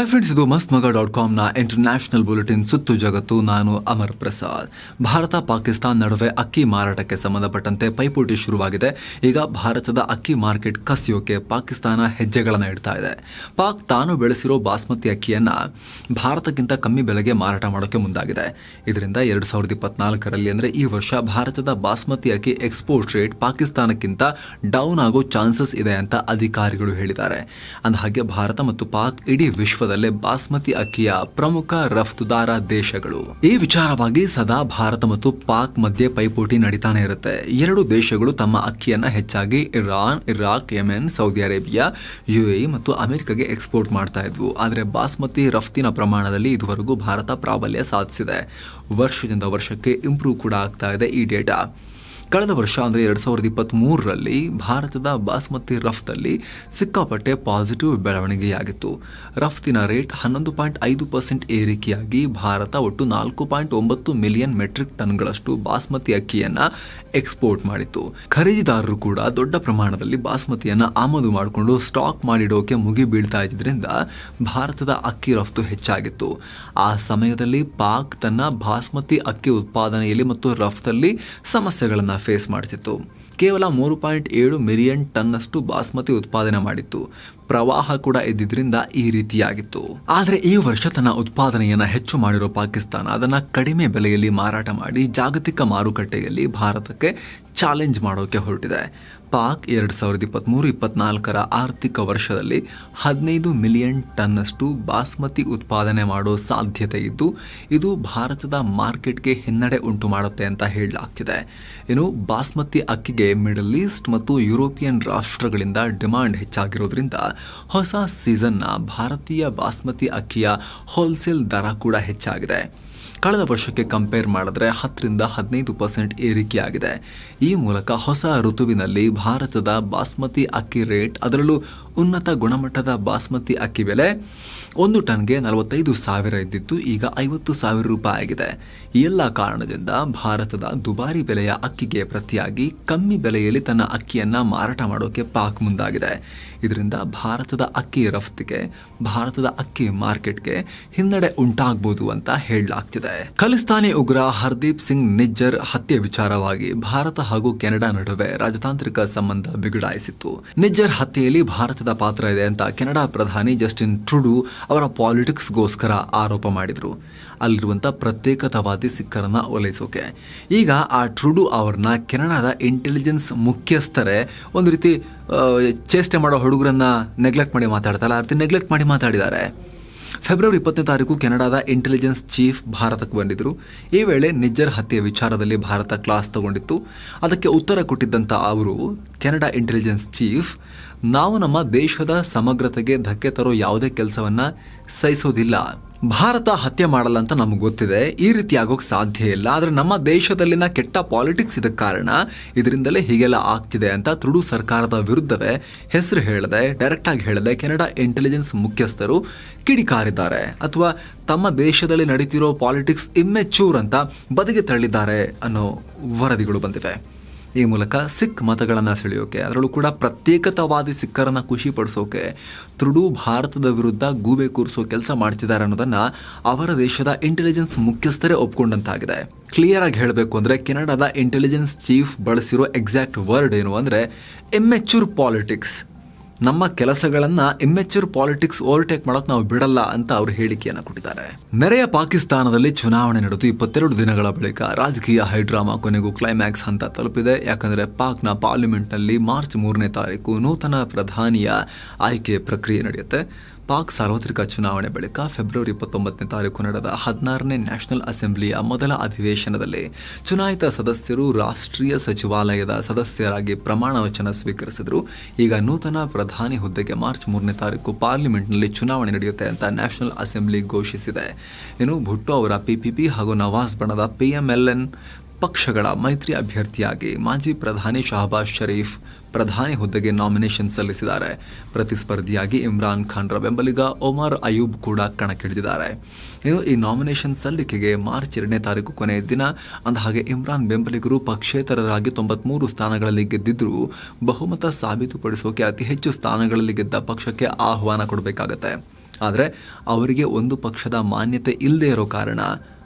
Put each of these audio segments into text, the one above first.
Hi friends ಇದು ಮಸ್ತ್ ಮಗ ಡಾಟ್ ಕಾಮ್ನ ಇಂಟರ್ನ್ಯಾಷನಲ್ ಬುಲೆಟಿನ್ ಸುತ್ತು ಜಗತ್ತು. ನಾನು ಅಮರ್ ಪ್ರಸಾದ್. ಭಾರತ, ಪಾಕಿಸ್ತಾನ ನಡುವೆ ಅಕ್ಕಿ ಮಾರಾಟಕ್ಕೆ ಸಂಬಂಧಪಟ್ಟಂತೆ ಪೈಪೋಟಿ ಶುರುವಾಗಿದೆ. ಈಗ ಭಾರತದ ಅಕ್ಕಿ ಮಾರ್ಕೆಟ್ ಕಸಿಯೋಕೆ ಪಾಕಿಸ್ತಾನ ಹೆಜ್ಜೆಗಳನ್ನು ಇಡ್ತಾ ಇದೆ. ಪಾಕ್ ತಾನು ಬೆಳೆಸಿರೋ ಬಾಸ್ಮತಿ ಅಕ್ಕಿಯನ್ನ ಭಾರತಕ್ಕಿಂತ ಕಮ್ಮಿ ಬೆಲೆಗೆ ಮಾರಾಟ ಮಾಡೋಕೆ ಮುಂದಾಗಿದೆ. ಇದರಿಂದ ಎರಡು ಸಾವಿರದ ಇಪ್ಪತ್ನಾಲ್ಕರಲ್ಲಿ ಅಂದರೆ ಈ ವರ್ಷ ಭಾರತದ ಬಾಸ್ಮತಿ ಅಕ್ಕಿ ಎಕ್ಸ್ಪೋರ್ಟ್ ರೇಟ್ ಪಾಕಿಸ್ತಾನಕ್ಕಿಂತ ಡೌನ್ ಆಗೋ ಚಾನ್ಸಸ್ ಇದೆ ಅಂತ ಅಧಿಕಾರಿಗಳು ಹೇಳಿದ್ದಾರೆ. ಅಂದಹಾಗೆ ಭಾರತ ಮತ್ತು ಪಾಕ್ ಇಡೀ ವಿಶ್ವದಲ್ಲೇ ಬಾಸ್ಮತಿ ಅಕ್ಕಿಯ ಪ್ರಮುಖ ರಫ್ತುದಾರ ದೇಶಗಳು. ಈ ವಿಚಾರವಾಗಿ ಸದಾ ಭಾರತ ಮತ್ತು ಪಾಕ್ ಮಧ್ಯೆ ಪೈಪೋಟಿ ನಡೀತಾನೆ ಇರುತ್ತೆ. ಎರಡು ದೇಶಗಳು ತಮ್ಮ ಅಕ್ಕಿಯನ್ನ ಹೆಚ್ಚಾಗಿ Iran, Iraq, Yemen, Saudi Arabia, UAE ಮತ್ತು ಅಮೆರಿಕಗೆ ಎಕ್ಸ್ಪೋರ್ಟ್ ಮಾಡ್ತಾ ಇದ್ವು. ಆದರೆ ಬಾಸ್ಮತಿ ರಫ್ತಿನ ಪ್ರಮಾಣದಲ್ಲಿ ಇದುವರೆಗೂ ಭಾರತ ಪ್ರಾಬಲ್ಯ ಸಾಧಿಸಿದೆ. ವರ್ಷದಿಂದ ವರ್ಷಕ್ಕೆ ಇಂಪ್ರೂವ್ ಕೂಡ ಆಗ್ತಾ ಇದೆ ಈ ಡೇಟಾ. ಕಳೆದ ವರ್ಷ ಅಂದರೆ ಎರಡು ಸಾವಿರದ ಇಪ್ಪತ್ತ್ ಮೂರರಲ್ಲಿ ಭಾರತದ ಬಾಸ್ಮತಿ ರಫ್ತಲ್ಲಿ ಸಿಕ್ಕಾಪಟ್ಟೆ ಪಾಸಿಟಿವ್ ಬೆಳವಣಿಗೆಯಾಗಿತ್ತು. ರಫ್ತಿನ ರೇಟ್ ಹನ್ನೊಂದು ಪಾಯಿಂಟ್ ಐದು ಪರ್ಸೆಂಟ್ ಏರಿಕೆಯಾಗಿ ಭಾರತ ಒಟ್ಟು ನಾಲ್ಕು ಪಾಯಿಂಟ್ ಒಂಬತ್ತು ಮಿಲಿಯನ್ ಮೆಟ್ರಿಕ್ ಟನ್ಗಳಷ್ಟು ಬಾಸ್ಮತಿ ಅಕ್ಕಿಯನ್ನು ಎಕ್ಸ್ಪೋರ್ಟ್ ಮಾಡಿತ್ತು. ಖರೀದಿದಾರರು ಕೂಡ ದೊಡ್ಡ ಪ್ರಮಾಣದಲ್ಲಿ ಬಾಸ್ಮತಿಯನ್ನು ಆಮದು ಮಾಡಿಕೊಂಡು ಸ್ಟಾಕ್ ಮಾಡಿಡೋಕೆ ಮುಗಿ ಬೀಳ್ತಾ ಇದ್ದರಿಂದ ಭಾರತದ ಅಕ್ಕಿ ರಫ್ತು ಹೆಚ್ಚಾಗಿತ್ತು. ಆ ಸಮಯದಲ್ಲಿ ಪಾಕ್ ತನ್ನ ಬಾಸ್ಮತಿ ಅಕ್ಕಿ ಉತ್ಪಾದನೆಯಲ್ಲಿ ಮತ್ತು ರಫ್ತಲ್ಲಿ ಸಮಸ್ಯೆಗಳನ್ನು ಫೇಸ್ ಮಾಡ್ತಿತ್ತು. ಕೇವಲ ಮೂರು ಪಾಯಿಂಟ್ ಏಳು ಮಿಲಿಯನ್ ಟನ್ನಷ್ಟು ಬಾಸ್ಮತಿ ಉತ್ಪಾದನೆ ಮಾಡಿತ್ತು. ಪ್ರವಾಹ ಕೂಡ ಇದ್ದಿದ್ದರಿಂದ ಈ ರೀತಿಯಾಗಿತ್ತು. ಆದರೆ ಈ ವರ್ಷ ತನ್ನ ಉತ್ಪಾದನೆಯನ್ನು ಹೆಚ್ಚು ಮಾಡಿರೋ ಪಾಕಿಸ್ತಾನ ಅದನ್ನ ಕಡಿಮೆ ಬೆಲೆಯಲ್ಲಿ ಮಾರಾಟ ಮಾಡಿ ಜಾಗತಿಕ ಮಾರುಕಟ್ಟೆಯಲ್ಲಿ ಭಾರತಕ್ಕೆ ಚಾಲೆಂಜ್ ಮಾಡೋಕೆ ಹೊರಟಿದೆ. ಪಾಕ್ ಎರಡು ಸಾವಿರದ ಇಪ್ಪತ್ತ್ಮೂರು ಇಪ್ಪತ್ನಾಲ್ಕರ ಆರ್ಥಿಕ ವರ್ಷದಲ್ಲಿ ಹದಿನೈದು ಮಿಲಿಯನ್ ಟನ್ನಷ್ಟು ಬಾಸ್ಮತಿ ಉತ್ಪಾದನೆ ಮಾಡೋ ಸಾಧ್ಯತೆ ಇದ್ದು, ಇದು ಭಾರತದ ಮಾರ್ಕೆಟ್ಗೆ ಹಿನ್ನಡೆ ಉಂಟು ಮಾಡುತ್ತೆ ಅಂತ ಹೇಳಲಾಗ್ತಿದೆ. ಇನ್ನು ಬಾಸ್ಮತಿ ಅಕ್ಕಿಗೆ ಮಿಡಲ್ ಈಸ್ಟ್ ಮತ್ತು ಯುರೋಪಿಯನ್ ರಾಷ್ಟ್ರಗಳಿಂದ ಡಿಮಾಂಡ್ ಹೆಚ್ಚಾಗಿರೋದ್ರಿಂದ ಹೊಸ ಸೀಸನ್ನ ಭಾರತೀಯ ಬಾಸ್ಮತಿ ಅಕ್ಕಿಯ ಹೋಲ್ಸೇಲ್ ದರ ಕೂಡ ಹೆಚ್ಚಾಗಿದೆ. ಕಳೆದ ವರ್ಷಕ್ಕೆ ಕಂಪೇರ್ ಮಾಡಿದ್ರೆ ಹತ್ತರಿಂದ ಹದಿನೈದು ಪರ್ಸೆಂಟ್ ಏರಿಕೆಯಾಗಿದೆ. ಈ ಮೂಲಕ ಹೊಸ ಋತುವಿನಲ್ಲಿ ಭಾರತದ ಬಾಸ್ಮತಿ ಅಕ್ಕಿ ರೇಟ್ ಅದರಲ್ಲೂ ಉನ್ನತ ಗುಣಮಟ್ಟದ ಬಾಸ್ಮತಿ ಅಕ್ಕಿ ಬೆಲೆ ಒಂದು ಟನ್ಗೆ ನಲವತ್ತೈದು ಸಾವಿರ ಇದ್ದಿದ್ದು ಈಗ ಐವತ್ತು ಸಾವಿರ ರೂಪಾಯಿ ಆಗಿದೆ. ಈ ಎಲ್ಲ ಕಾರಣದಿಂದ ಭಾರತದ ದುಬಾರಿ ಬೆಲೆಯ ಅಕ್ಕಿಗೆ ಪ್ರತಿಯಾಗಿ ಕಮ್ಮಿ ಬೆಲೆಯಲ್ಲಿ ತನ್ನ ಅಕ್ಕಿಯನ್ನು ಮಾರಾಟ ಮಾಡೋಕೆ ಪಾಕ್ ಮುಂದಾಗಿದೆ. ಇದರಿಂದ ಭಾರತದ ಅಕ್ಕಿ ರಫ್ತಿಗೆ, ಭಾರತದ ಅಕ್ಕಿ ಮಾರ್ಕೆಟ್ಗೆ ಹಿನ್ನಡೆ ಉಂಟಾಗಬಹುದು ಅಂತ ಹೇಳಲಾಗ್ತಿದೆ. ಖಲಿಸ್ತಾನಿ ಉಗ್ರ ಹರ್ದೀಪ್ ಸಿಂಗ್ ನಿಜ್ಜರ್ ಹತ್ಯೆ ವಿಚಾರವಾಗಿ ಭಾರತ ಹಾಗೂ ಕೆನಡಾ ನಡುವೆ ರಾಜತಾಂತ್ರಿಕ ಸಂಬಂಧ ಬಿಗಡಾಯಿಸಿತ್ತು. ನಿಜ್ಜರ್ ಹತ್ಯೆಯಲ್ಲಿ ಭಾರತದ ಪಾತ್ರ ಇದೆ ಅಂತ ಕೆನಡಾ ಪ್ರಧಾನಿ ಜಸ್ಟಿನ್ ಟ್ರುಡು ಅವರ ಪಾಲಿಟಿಕ್ಸ್ಗೋಸ್ಕರ ಆರೋಪ ಮಾಡಿದರು. ಅಲ್ಲಿರುವಂಥ ಪ್ರತ್ಯೇಕತಾವಾದಿ ಸಿಖ್ಖರನ್ನ ಒಲೈಸೋಕೆ. ಈಗ ಆ ಟ್ರುಡು ಅವ್ರನ್ನ ಕೆನಡಾದ ಇಂಟೆಲಿಜೆನ್ಸ್ ಮುಖ್ಯಸ್ಥರೇ ಒಂದು ರೀತಿ ಚೇಷ್ಟೆ ಮಾಡೋ ಹುಡುಗರನ್ನ ನೆಗ್ಲೆಕ್ಟ್ ಮಾಡಿ ಮಾತಾಡ್ತಾರಲ್ಲ ಆ ರೀತಿ ನೆಗ್ಲೆಕ್ಟ್ ಮಾಡಿ ಮಾತಾಡಿದ್ದಾರೆ. ಫೆಬ್ರವರಿ ಇಪ್ಪತ್ತನೇ ತಾರೀಕು ಕೆನಡಾದ ಇಂಟೆಲಿಜೆನ್ಸ್ ಚೀಫ್ ಭಾರತಕ್ಕೆ ಬಂದಿದ್ದರು. ಈ ವೇಳೆ ನಿಜ್ಜರ್ ಹತ್ಯೆ ವಿಚಾರದಲ್ಲಿ ಭಾರತ ಕ್ಲಾಸ್ ತಗೊಂಡಿತ್ತು. ಅದಕ್ಕೆ ಉತ್ತರ ಕೊಟ್ಟಿದ್ದಂಥ ಅವರು, ಕೆನಡಾ ಇಂಟೆಲಿಜೆನ್ಸ್ ಚೀಫ್, ನಾವು ನಮ್ಮ ದೇಶದ ಸಮಗ್ರತೆಗೆ ಧಕ್ಕೆ ತರೋ ಯಾವುದೇ ಕೆಲಸವನ್ನು ಸಹಿಸೋದಿಲ್ಲ. ಭಾರತ ಹತ್ಯೆ ಮಾಡಲ್ಲ ಅಂತ ನಮ್ಗೆ ಗೊತ್ತಿದೆ. ಈ ರೀತಿ ಆಗೋಕೆ ಸಾಧ್ಯ ಇಲ್ಲ. ಆದರೆ ನಮ್ಮ ದೇಶದಲ್ಲಿನ ಕೆಟ್ಟ ಪಾಲಿಟಿಕ್ಸ್ ಇದಕ್ಕೆ ಕಾರಣ ಇದರಿಂದಲೇ ಹೀಗೆಲ್ಲ ಆಗ್ತಿದೆ ಅಂತ ತುಡು ಸರ್ಕಾರದ ವಿರುದ್ಧವೇ ಹೆಸರು ಹೇಳದೆ ಡೈರೆಕ್ಟ್ ಆಗಿ ಹೇಳದೆ ಕೆನಡಾ ಇಂಟೆಲಿಜೆನ್ಸ್ ಮುಖ್ಯಸ್ಥರು ಕಿಡಿಕಾರಿದ್ದಾರೆ. ಅಥವಾ ತಮ್ಮ ದೇಶದಲ್ಲಿ ನಡೀತಿರೋ ಪಾಲಿಟಿಕ್ಸ್ ಇಮ್ಮೆಚೂರ್ ಅಂತ ಬದಿಗೆ ತಳ್ಳಿದ್ದಾರೆ ಅನ್ನೋ ವರದಿಗಳು ಬಂದಿವೆ. ಈ ಮೂಲಕ ಸಿಖ್ ಮತಗಳನ್ನು ಸೆಳೆಯೋಕೆ, ಅದರಲ್ಲೂ ಕೂಡ ಪ್ರತ್ಯೇಕತಾವಾದಿ ಸಿಖ್ಖರನ್ನು ಖುಷಿಪಡಿಸೋಕೆ ತುಡು ಭಾರತದ ವಿರುದ್ಧ ಗೂಬೆ ಕೂರಿಸೋ ಕೆಲಸ ಮಾಡ್ತಿದ್ದಾರೆ ಅನ್ನೋದನ್ನು ಅವರ ದೇಶದ ಇಂಟೆಲಿಜೆನ್ಸ್ ಮುಖ್ಯಸ್ಥರೇ ಒಪ್ಕೊಂಡಂತಾಗಿದೆ. ಕ್ಲಿಯರ್ ಆಗಿ ಹೇಳಬೇಕು ಅಂದರೆ ಕೆನಡಾದ ಇಂಟೆಲಿಜೆನ್ಸ್ ಚೀಫ್ ಬಳಸಿರೋ ಎಕ್ಸಾಕ್ಟ್ ವರ್ಡ್ ಏನು ಅಂದರೆ ಎಮ್ಮೆಚ್ಯೂರ್ ಪಾಲಿಟಿಕ್ಸ್ ನಮ್ಮ ಕೆಲಸಗಳನ್ನ ಇಮ್ಮೆಚೂರ್ ಪಾಲಿಟಿಕ್ಸ್ ಓವರ್ಟೇಕ್ ಮಾಡೋಕೆ ನಾವು ಬಿಡಲ್ಲ ಅಂತ ಅವರು ಹೇಳಿಕೆಯನ್ನು ಕೊಟ್ಟಿದ್ದಾರೆ. ನೆರೆಯ ಪಾಕಿಸ್ತಾನದಲ್ಲಿ ಚುನಾವಣೆ ನಡೆದು ಇಪ್ಪತ್ತೆರಡು ದಿನಗಳ ಬಳಿಕ ರಾಜಕೀಯ ಹೈಡ್ರಾಮಾ ಕೊನೆಗೂ ಕ್ಲೈಮ್ಯಾಕ್ಸ್ ಹಂತ ತಲುಪಿದೆ. ಯಾಕಂದ್ರೆ ಪಾಕ್ನ ಪಾರ್ಲಿಮೆಂಟ್ನಲ್ಲಿ ಮಾರ್ಚ್ ಮೂರನೇ ತಾರೀಕು ನೂತನ ಪ್ರಧಾನಿಯ ಆಯ್ಕೆ ಪ್ರಕ್ರಿಯೆ ನಡೆಯುತ್ತೆ. ಪಾಕ್ ಸಾರ್ವತ್ರಿಕ ಚುನಾವಣೆ ಬಳಿಕ ಫೆಬ್ರವರಿ ಇಪ್ಪತ್ತೊಂಬತ್ತನೇ ತಾರೀಕು ನಡೆದ ಹದಿನಾರನೇ ನ್ಯಾಷನಲ್ ಅಸೆಂಬ್ಲಿಯ ಮೊದಲ ಅಧಿವೇಶನದಲ್ಲಿ ಚುನಾಯಿತ ಸದಸ್ಯರು ರಾಷ್ಟ್ರೀಯ ಸಚಿವಾಲಯದ ಸದಸ್ಯರಾಗಿ ಪ್ರಮಾಣ ವಚನ ಸ್ವೀಕರಿಸಿದರು. ಈಗ ನೂತನ ಪ್ರಧಾನಿ ಹುದ್ದೆಗೆ ಮಾರ್ಚ್ ಮೂರನೇ ತಾರೀಕು ಪಾರ್ಲಿಮೆಂಟ್ನಲ್ಲಿ ಚುನಾವಣೆ ನಡೆಯುತ್ತೆ ಅಂತ ನ್ಯಾಷನಲ್ ಅಸೆಂಬ್ಲಿ ಘೋಷಿಸಿದೆ. ಇನ್ನು ಭುಟ್ಟೋ ಅವರ ಪಿಪಿಪಿ ಹಾಗೂ ನವಾಜ್ ಬಣದ ಪಿಎಂಎಲ್ಎನ್ ಪಕ್ಷಗಳ ಮೈತ್ರಿ ಅಭ್ಯರ್ಥಿಯಾಗಿ ಮಾಜಿ ಪ್ರಧಾನಿ ಶಹಬಾಜ್ ಶರೀಫ್ ಪ್ರಧಾನಿ ಹುದ್ದೆಗೆ ನಾಮಿನೇಷನ್ ಸಲ್ಲಿಸಿದ್ದಾರೆ. ಪ್ರತಿಸ್ಪರ್ಧಿಯಾಗಿ ಇಮ್ರಾನ್ ಖಾನ್ರ ಬೆಂಬಲಿಗ ಒಮರ್ ಅಯೂಬ್ ಕೂಡ ಕಣಕ್ಕಿಳಿದಿದ್ದಾರೆ. ಇನ್ನು ಈ ನಾಮಿನೇಷನ್ ಸಲ್ಲಿಕೆಗೆ ಮಾರ್ಚ್ ಎರಡನೇ ತಾರೀಕು ಕೊನೆಯ ದಿನ, ಅಂದಹಾಗೆ ಇಮ್ರಾನ್ ಬೆಂಬಲಿಗರು ಪಕ್ಷೇತರರಾಗಿ ತೊಂಬತ್ಮೂರು ಸ್ಥಾನಗಳಲ್ಲಿ ಗೆದ್ದಿದ್ದರೂ ಬಹುಮತ ಸಾಬೀತುಪಡಿಸೋಕೆ ಅತಿ ಹೆಚ್ಚು ಸ್ಥಾನಗಳಲ್ಲಿ ಗೆದ್ದ ಪಕ್ಷಕ್ಕೆ ಆಹ್ವಾನ ಕೊಡಬೇಕಾಗತ್ತೆ. ಆದರೆ ಅವರಿಗೆ ಒಂದು ಪಕ್ಷದ ಮಾನ್ಯತೆ ಇಲ್ಲದೇ ಇರೋ ಕಾರಣ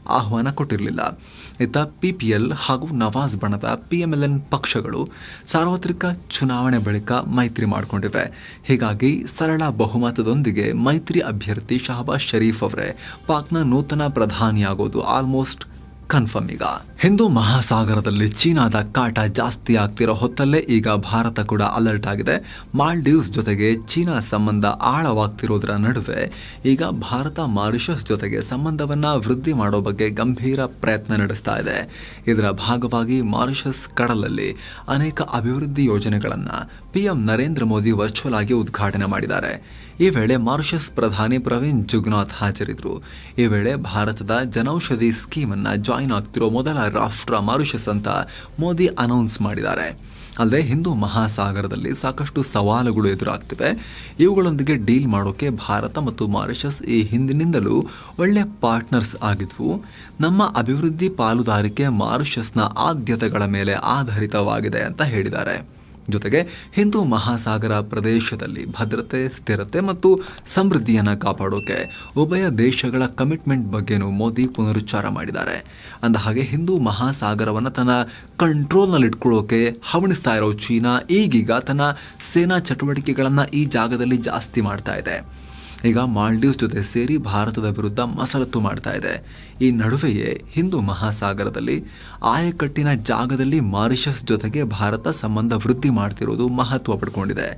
ಆಹ್ವಾನ ಕೊಟ್ಟಿರಲಿಲ್ಲ. ಇತ್ತ ಪಿಪಿಎಲ್ ಹಾಗೂ ನವಾಜ್ ಬಣದ ಪಿಎಂಎಲ್ಎನ್ ಪಕ್ಷಗಳು ಸಾರ್ವತ್ರಿಕ ಚುನಾವಣೆ ಬಳಿಕ ಮೈತ್ರಿ ಮಾಡಿಕೊಂಡಿವೆ. ಹೀಗಾಗಿ ಸರಳ ಬಹುಮತದೊಂದಿಗೆ ಮೈತ್ರಿ ಅಭ್ಯರ್ಥಿ ಶಹಬಾಜ್ ಶರೀಫ್ ಅವರೇ ಪಾಕ್ನ ನೂತನ ಪ್ರಧಾನಿಯಾಗೋದು ಆಲ್ಮೋಸ್ಟ್ ಕನ್ಫರ್ಮ್ ಈಗ. ಹಿಂದೂ ಮಹಾಸಾಗರದಲ್ಲಿ ಚೀನಾದ ಕಾಟ ಜಾಸ್ತಿ ಆಗ್ತಿರೋ ಹೊತ್ತಲ್ಲೇ ಈಗ ಭಾರತ ಕೂಡ ಅಲರ್ಟ್ ಆಗಿದೆ. ಮಾಲ್ಡೀವ್ಸ್ ಜೊತೆಗೆ ಚೀನಾ ಸಂಬಂಧ ಆಳವಾಗ್ತಿರೋದರ ನಡುವೆ ಈಗ ಭಾರತ ಮಾರಿಷಸ್ ಜೊತೆಗೆ ಸಂಬಂಧವನ್ನ ವೃದ್ಧಿ ಮಾಡೋ ಬಗ್ಗೆ ಗಂಭೀರ ಪ್ರಯತ್ನ ನಡೆಸ್ತಾ ಇದೆ. ಇದರ ಭಾಗವಾಗಿ ಮಾರಿಷಸ್ ಕಡಲಲ್ಲಿ ಅನೇಕ ಅಭಿವೃದ್ಧಿ ಯೋಜನೆಗಳನ್ನು ಪಿಎಂ ನರೇಂದ್ರ ಮೋದಿ ವರ್ಚುವಲ್ ಆಗಿ ಉದ್ಘಾಟನೆ ಮಾಡಿದ್ದಾರೆ. ಈ ವೇಳೆ ಮಾರಿಷಸ್ ಪ್ರಧಾನಿ ಪ್ರವೀಣ್ ಜುಗ್ನಾಥ್ ಹಾಜರಿದ್ರು. ಈ ವೇಳೆ ಭಾರತದ ಜನೌಷಧಿ ಸ್ಕೀಮ್ ಅನ್ನ ಜಾಯಿನ್ ಆಗ್ತಿರೋ ಮೊದಲ ರಾಷ್ಟ್ರ ಮಾರಿಷಸ್ ಅಂತ ಮೋದಿ ಅನೌನ್ಸ್ ಮಾಡಿದ್ದಾರೆ. ಅಲ್ಲದೆ ಹಿಂದೂ ಮಹಾಸಾಗರದಲ್ಲಿ ಸಾಕಷ್ಟು ಸವಾಲುಗಳು ಎದುರಾಗ್ತಿವೆ. ಇವುಗಳೊಂದಿಗೆ ಡೀಲ್ ಮಾಡೋಕೆ ಭಾರತ ಮತ್ತು ಮಾರಿಷಸ್ ಈ ಹಿಂದಿನಿಂದಲೂ ಒಳ್ಳೆ ಪಾರ್ಟ್ನರ್ಸ್ ಆಗಿದ್ವು. ನಮ್ಮ ಅಭಿವೃದ್ಧಿ ಪಾಲುದಾರಿಕೆ ಮಾರಿಷಸ್ನ ಆದ್ಯತೆಗಳ ಮೇಲೆ ಆಧಾರಿತವಾಗಿದೆ ಅಂತ ಹೇಳಿದ್ದಾರೆ. ಜೊತೆಗೆ ಹಿಂದೂ ಮಹಾಸಾಗರ ಪ್ರದೇಶದಲ್ಲಿ ಭದ್ರತೆ, ಸ್ಥಿರತೆ ಮತ್ತು ಸಮೃದ್ಧಿಯನ್ನು ಕಾಪಾಡೋಕೆ ಉಭಯ ದೇಶಗಳ ಕಮಿಟ್ಮೆಂಟ್ ಬಗ್ಗೆನೂ ಮೋದಿ ಪುನರುಚ್ಚಾರ ಮಾಡಿದ್ದಾರೆ. ಅಂದ ಹಾಗೆ ಹಿಂದೂ ಮಹಾಸಾಗರವನ್ನು ತನ್ನ ಕಂಟ್ರೋಲ್ನಲ್ಲಿ ಇಟ್ಕೊಳ್ಳೋಕೆ ಹವಣಿಸ್ತಾ ಇರೋ ಚೀನಾ ಈಗೀಗ ತನ್ನ ಸೇನಾ ಚಟುವಟಿಕೆಗಳನ್ನು ಈ ಜಾಗದಲ್ಲಿ ಜಾಸ್ತಿ ಮಾಡ್ತಾ ಇದೆ. ಈಗ ಮಾಲ್ಡೀವ್ಸ್ ಜೊತೆ ಸೇರಿ ಭಾರತದ ವಿರುದ್ಧ ಮಸರತ್ತು ಮಾಡ್ತಾ ಇದೆ. ಈ ನಡುವೆಯೇ ಹಿಂದೂ ಮಹಾಸಾಗರದಲ್ಲಿ ಆಯಕಟ್ಟಿನ ಜಾಗದಲ್ಲಿ ಮಾರಿಷಸ್ ಜೊತೆಗೆ ಭಾರತ ಸಂಬಂಧ ವೃದ್ಧಿ ಮಾಡ್ತಿರೋದು ಮಹತ್ವ ಪಡ್ಕೊಂಡಿದೆ.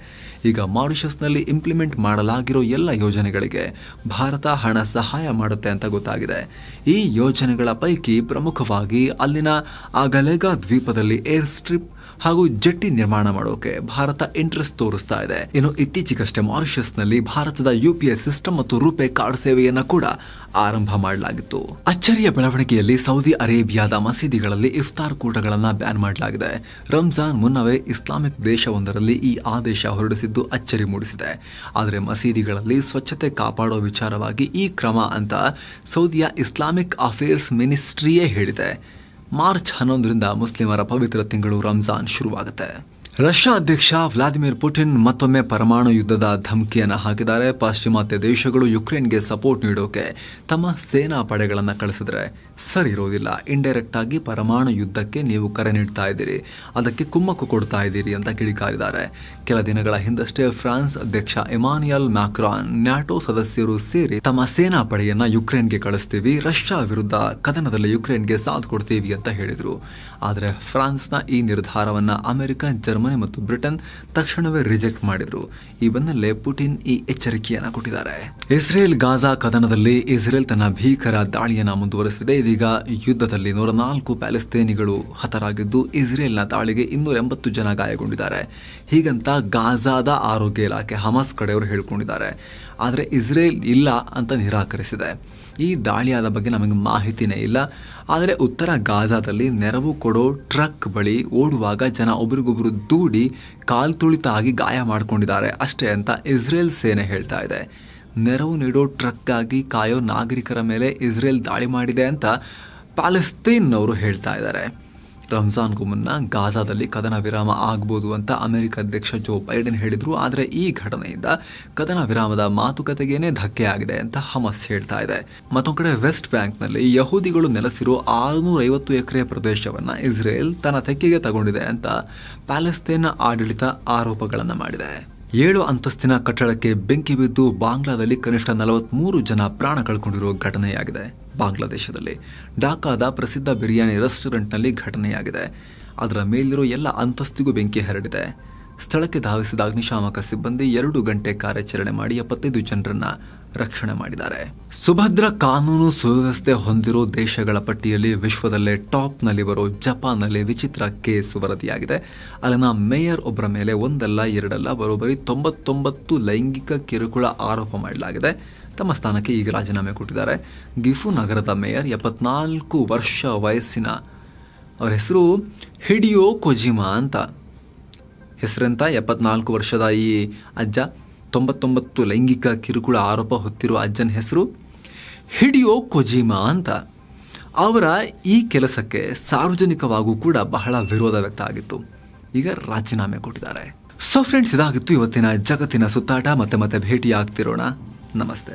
ಈಗ ಮಾರಿಷಸ್ನಲ್ಲಿ ಇಂಪ್ಲಿಮೆಂಟ್ ಮಾಡಲಾಗಿರೋ ಎಲ್ಲ ಯೋಜನೆಗಳಿಗೆ ಭಾರತ ಹಣ ಸಹಾಯ ಮಾಡುತ್ತೆ ಅಂತ ಗೊತ್ತಾಗಿದೆ. ಈ ಯೋಜನೆಗಳ ಪೈಕಿ ಪ್ರಮುಖವಾಗಿ ಅಲ್ಲಿನ ಆಗಲೇಗಾ ದ್ವೀಪದಲ್ಲಿ ಏರ್ ಸ್ಟ್ರಿಪ್ ಹಾಗೂ ಜೆಟ್ಟಿ ನಿರ್ಮಾಣ ಮಾಡೋಕೆ ಭಾರತ ಇಂಟ್ರೆಸ್ಟ್ ತೋರಿಸ್ತಾ ಇದೆ. ಇನ್ನು ಇತ್ತೀಚೆಗಷ್ಟೇ ಮಾರಿಷಸ್ನಲ್ಲಿ ಭಾರತದ ಯುಪಿಐ ಸಿಸ್ಟಮ್ ಮತ್ತು ರೂಪೆ ಕಾರ್ಡ್ ಸೇವೆಯನ್ನ ಕೂಡ ಆರಂಭ ಮಾಡಲಾಗಿತ್ತು. ಅಚ್ಚರಿಯ ಬೆಳವಣಿಗೆಯಲ್ಲಿ ಸೌದಿ ಅರೇಬಿಯಾದ ಮಸೀದಿಗಳಲ್ಲಿ ಇಫ್ತಾರ್ ಕೂಟಗಳನ್ನು ಬ್ಯಾನ್ ಮಾಡಲಾಗಿದೆ. ರಂಜಾನ್ ಮುನ್ನವೇ ಇಸ್ಲಾಮಿಕ್ ದೇಶವೊಂದರಲ್ಲಿ ಈ ಆದೇಶ ಹೊರಡಿಸಿದ್ದು ಅಚ್ಚರಿ ಮೂಡಿಸಿದೆ. ಆದರೆ ಮಸೀದಿಗಳಲ್ಲಿ ಸ್ವಚ್ಛತೆ ಕಾಪಾಡೋ ವಿಚಾರವಾಗಿ ಈ ಕ್ರಮ ಅಂತ ಸೌದಿಯ ಇಸ್ಲಾಮಿಕ್ ಅಫೇರ್ಸ್ ಮಿನಿಸ್ಟ್ರಿಯೇ ಹೇಳಿದೆ. ಮಾರ್ಚ್ ಹನ್ನೊಂದರಿಂದ ಮುಸ್ಲಿಮರ ಪವಿತ್ರ ತಿಂಗಳು ರಂಜಾನ್ ಶುರುವಾಗುತ್ತೆ. ರಷ್ಯಾ ಅಧ್ಯಕ್ಷ ವ್ಲಾದಿಮಿರ್ ಪುಟಿನ್ ಮತ್ತೊಮ್ಮೆ ಪರಮಾಣು ಯುದ್ಧದ ಧಮಕಿಯನ್ನು ಹಾಕಿದ್ದಾರೆ. ಪಾಶ್ಚಿಮಾತ್ಯ ದೇಶಗಳು ಯುಕ್ರೇನ್ಗೆ ಸಪೋರ್ಟ್ ನೀಡೋಕೆ ತಮ್ಮ ಸೇನಾ ಪಡೆಗಳನ್ನು ಕಳಿಸಿದ್ರೆ ಸರಿ ಇರೋದಿಲ್ಲ. ಇಂಡೈರೆಕ್ಟ್ ಆಗಿ ಪರಮಾಣು ಯುದ್ಧಕ್ಕೆ ನೀವು ಕರೆ ನೀಡ್ತಾ ಇದ್ದೀರಿ. ಅದಕ್ಕೆ ಕುಮ್ಮಕ್ಕು ಕೊಡ್ತಾ ಇದ್ದೀರಿ ಅಂತ ಕಿಡಿಕಾರಿದ್ದಾರೆ. ಕೆಲ ದಿನಗಳ ಹಿಂದಷ್ಟೇ ಫ್ರಾನ್ಸ್ ಅಧ್ಯಕ್ಷ ಇಮಾನಿಯಲ್ ಮ್ಯಾಕ್ರಾನ್, ನ್ಯಾಟೋ ಸದಸ್ಯರು ಸೇರಿ ತಮ್ಮ ಸೇನಾ ಪಡೆಯನ್ನ ಯುಕ್ರೇನ್ಗೆ ಕಳಿಸ್ತೀವಿ. ರಷ್ಯಾ ವಿರುದ್ಧ ಕದನದಲ್ಲಿ ಯುಕ್ರೇನ್ಗೆ ಸಾಥ್ ಕೊಡ್ತೀವಿ ಅಂತ ಹೇಳಿದರು. ಆದರೆ ಫ್ರಾನ್ಸ್ನ ಈ ನಿರ್ಧಾರವನ್ನ ಅಮೆರಿಕ, ಜರ್ಮನಿ ಮತ್ತು ಬ್ರಿಟನ್ ತಕ್ಷಣವೇ ರಿಜೆಕ್ಟ್ ಮಾಡಿದ್ರು. ಈ ಬೆನ್ನಲ್ಲೇ ಪುಟಿನ್ ಈ ಎಚ್ಚರಿಕೆಯನ್ನು ಕೊಟ್ಟಿದ್ದಾರೆ. ಇಸ್ರೇಲ್ ಗಾಜಾ ಕದನದಲ್ಲಿ ಇಸ್ರೇಲ್ ತನ್ನ ಭೀಕರ ದಾಳಿಯನ್ನು ಮುಂದುವರೆಸಿದೆ. ಇದೀಗ ಯುದ್ಧದಲ್ಲಿ ನೂರ ನಾಲ್ಕು ಪ್ಯಾಲೆಸ್ತೇನಿಗಳು ಹತರಾಗಿದ್ದು, ಇಸ್ರೇಲ್ನ ದಾಳಿಗೆ ಇನ್ನೂರ ಎಂಬತ್ತು ಜನ ಗಾಯಗೊಂಡಿದ್ದಾರೆ. ಹೀಗಂತ ಗಾಜಾದ ಆರೋಗ್ಯ ಇಲಾಖೆ ಹಮಾಸ್ ಕಡೆಯವರು ಹೇಳಿಕೊಂಡಿದ್ದಾರೆ. ಆದರೆ ಇಸ್ರೇಲ್ ಇಲ್ಲ ಅಂತ ನಿರಾಕರಿಸಿದೆ. ಈ ದಾಳಿಯಾದ ಬಗ್ಗೆ ನಮಗೆ ಮಾಹಿತಿನೇ ಇಲ್ಲ. ಆದರೆ ಉತ್ತರ ಗಾಜಾದಲ್ಲಿ ನೆರವು ಕೊಡೋ ಟ್ರಕ್ ಬಳಿ ಓಡುವಾಗ ಜನ ಒಬ್ರಿಗೊಬ್ರು ದೂಡಿ ಕಾಲ್ ತುಳಿತ ಆಗಿ ಗಾಯ ಮಾಡಿಕೊಂಡಿದ್ದಾರೆ. ಅಷ್ಟೇ ಅಂತ ಇಸ್ರೇಲ್ ಸೇನೆ ಹೇಳ್ತಾ ಇದೆ. ನೆರವು ನೀಡೋ ಟ್ರಕ್ಗಾಗಿ ಕಾಯೋ ನಾಗರಿಕರ ಮೇಲೆ ಇಸ್ರೇಲ್ ದಾಳಿ ಮಾಡಿದೆ ಅಂತ ಪ್ಯಾಲೆಸ್ತೀನ್ ಅವರು ಹೇಳ್ತಾ ಇದ್ದಾರೆ. ರಂಜಾನ್ಗೂ ಮುನ್ನ ಗಾಜಾದಲ್ಲಿ ಕದನ ವಿರಾಮ ಆಗ್ಬೋದು ಅಂತ ಅಮೆರಿಕ ಅಧ್ಯಕ್ಷ ಜೋ ಬೈಡೆನ್ ಹೇಳಿದ್ರು. ಆದರೆ ಈ ಘಟನೆಯಿಂದ ಕದನ ವಿರಾಮದ ಮಾತುಕತೆಗೇನೆ ಧಕ್ಕೆ ಆಗಿದೆ ಅಂತ ಹಮಸ್ ಹೇಳ್ತಾ ಇದೆ. ಮತ್ತೊಂದು ಕಡೆ ವೆಸ್ಟ್ ಬ್ಯಾಂಕ್ನಲ್ಲಿ ಯಹೂದಿಗಳು ನೆಲೆಸಿರೋ ಆರುನೂರ ಐವತ್ತು ಎಕರೆ ಪ್ರದೇಶವನ್ನ ಇಸ್ರೇಲ್ ತನ್ನ ತೆಕ್ಕೆಗೆ ತಗೊಂಡಿದೆ ಅಂತ ಪ್ಯಾಲೆಸ್ತೇನ್ನ ಆಡಳಿತ ಆರೋಪಗಳನ್ನು ಮಾಡಿದೆ. ಏಳು ಅಂತಸ್ತಿನ ಕಟ್ಟಡಕ್ಕೆ ಬೆಂಕಿ ಬಿದ್ದು ಬಾಂಗ್ಲಾದಲ್ಲಿ ಕನಿಷ್ಠ ನಲವತ್ಮೂರು ಜನ ಪ್ರಾಣ ಕಳ್ಕೊಂಡಿರುವ ಘಟನೆಯಾಗಿದೆ. ಬಾಂಗ್ಲಾದೇಶದಲ್ಲಿ. ಢಾಕಾದ ಪ್ರಸಿದ್ಧ ಬಿರಿಯಾನಿ ರೆಸ್ಟೋರೆಂಟ್ನಲ್ಲಿ ಘಟನೆಯಾಗಿದೆ. ಅದರ ಮೇಲಿರೋ ಎಲ್ಲ ಅಂತಸ್ತಿಗೂ ಬೆಂಕಿ ಹರಡಿದೆ. ಸ್ಥಳಕ್ಕೆ ಧಾವಿಸಿದ ಅಗ್ನಿಶಾಮಕ ಸಿಬ್ಬಂದಿ ಎರಡು ಗಂಟೆ ಕಾರ್ಯಾಚರಣೆ ಮಾಡಿ ಎಪ್ಪತ್ತೈದು ಜನರನ್ನ ರಕ್ಷಣೆ ಮಾಡಿದ್ದಾರೆ. ಸುಭದ್ರ ಕಾನೂನು ಸುವ್ಯವಸ್ಥೆ ಹೊಂದಿರೋ ದೇಶಗಳ ಪಟ್ಟಿಯಲ್ಲಿ ವಿಶ್ವದಲ್ಲೇ ಟಾಪ್ನಲ್ಲಿ ಬರೋ ಜಪಾನ್ನಲ್ಲಿ ವಿಚಿತ್ರ ಕೇಸ್ ವರದಿಯಾಗಿದೆ. ಅಲ್ಲಿನ ಮೇಯರ್ ಒಬ್ಬರ ಮೇಲೆ ಒಂದಲ್ಲ ಎರಡಲ್ಲ ಬರೋಬ್ಬರಿ ತೊಂಬತ್ತೊಂಬತ್ತು ಲೈಂಗಿಕ ಕಿರುಕುಳ ಆರೋಪ ಮಾಡಲಾಗಿದೆ. ತಮ್ಮ ಸ್ಥಾನಕ್ಕೆ ಈಗ ರಾಜೀನಾಮೆ ಕೊಟ್ಟಿದ್ದಾರೆ. ಗಿಫು ನಗರದ ಮೇಯರ್ ಎಪ್ಪತ್ನಾಲ್ಕು ವರ್ಷ ವಯಸ್ಸಿನ ಅವರ ಹೆಸರು ಹಿಡಿಯೋ ಕೊಜಿಮಾ ಅಂತ. ಹೆಸರಂತ ಎಪ್ಪತ್ನಾಲ್ಕು ವರ್ಷದ ಈ ಅಜ್ಜ, ತೊಂಬತ್ತೊಂಬತ್ತು ಲೈಂಗಿಕ ಕಿರುಕುಳ ಆರೋಪ ಹೊತ್ತಿರುವ ಅಜ್ಜನ ಹೆಸರು ಹಿಡಿಯೋ ಕೊಜಿಮಾ ಅಂತ. ಅವರ ಈ ಕೆಲಸಕ್ಕೆ ಸಾರ್ವಜನಿಕವಾಗೂ ಕೂಡ ಬಹಳ ವಿರೋಧ ವ್ಯಕ್ತ ಆಗಿತ್ತು. ಈಗ ರಾಜೀನಾಮೆ ಕೊಟ್ಟಿದ್ದಾರೆ. ಸೊ ಫ್ರೆಂಡ್ಸ್ ಇದಾಗಿತ್ತು ಇವತ್ತಿನ ಜಗತ್ತಿನ ಸುತ್ತಾಟ. ಮತ್ತೆ ಮತ್ತೆ ಭೇಟಿ ಆಗ್ತಿರೋಣ నమస్తే